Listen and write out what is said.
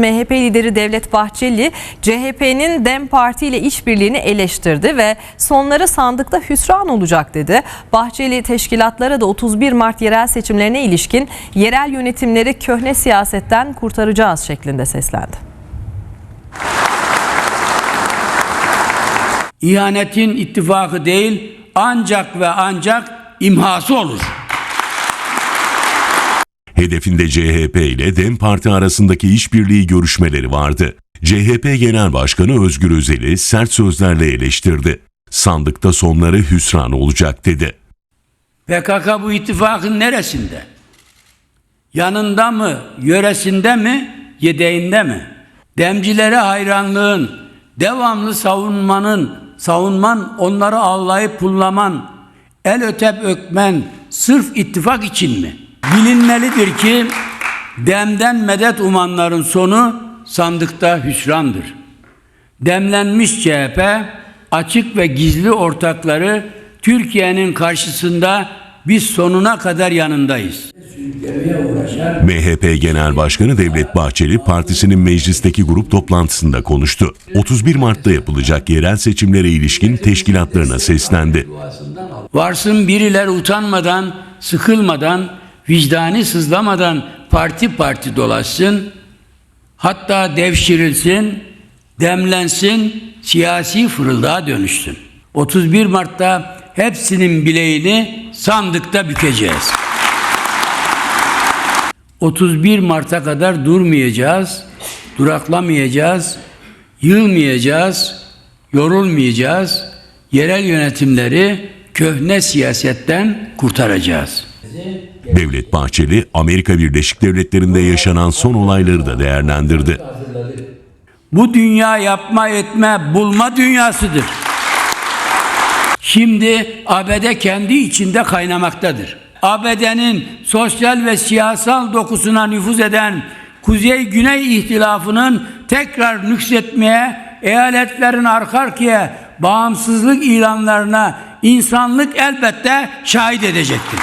MHP lideri Devlet Bahçeli, CHP'nin DEM Parti ile işbirliğini eleştirdi ve sonları sandıkta hüsran olacak dedi. Bahçeli teşkilatlara da 31 Mart yerel seçimlerine ilişkin yerel yönetimleri köhne siyasetten kurtaracağız şeklinde seslendi. İhanetin ittifakı değil ancak ve ancak imhası olur. Hedefinde CHP ile DEM Parti arasındaki işbirliği görüşmeleri vardı. CHP Genel Başkanı Özgür Özel'i sert sözlerle eleştirdi. Sandıkta sonları hüsran olacak dedi. PKK bu ittifakın neresinde? Yanında mı, yöresinde mi, yedeğinde mi? Demcilere hayranlığın, devamlı savunmanın, savunman, onları ağlayıp pullaman, el ötep ökmen sırf ittifak için mi? Bilinmelidir ki demden medet umanların sonu sandıkta hüsrandır. Demlenmiş CHP açık ve gizli ortakları Türkiye'nin karşısında biz sonuna kadar yanındayız. MHP Genel Başkanı Devlet Bahçeli partisinin meclisteki grup toplantısında konuştu. 31 Mart'ta yapılacak yerel seçimlere ilişkin teşkilatlarına seslendi. Varsın birileri utanmadan, sıkılmadan, vicdani sızlamadan parti parti dolaşsın, hatta devşirilsin, demlensin, siyasi fırıldağa dönüşsün. 31 Mart'ta hepsinin bileğini sandıkta bükeceğiz. 31 Mart'a kadar durmayacağız, duraklamayacağız, yılmayacağız, yorulmayacağız. Yerel yönetimleri köhne siyasetten kurtaracağız. Devlet Bahçeli, Amerika Birleşik Devletleri'nde yaşanan son olayları da değerlendirdi. Bu dünya yapma etme bulma dünyasıdır. Şimdi ABD kendi içinde kaynamaktadır. ABD'nin sosyal ve siyasal dokusuna nüfuz eden Kuzey-Güney ihtilafının tekrar nüksetmeye, eyaletlerin arka arkaya bağımsızlık ilanlarına insanlık elbette şahit edecektir.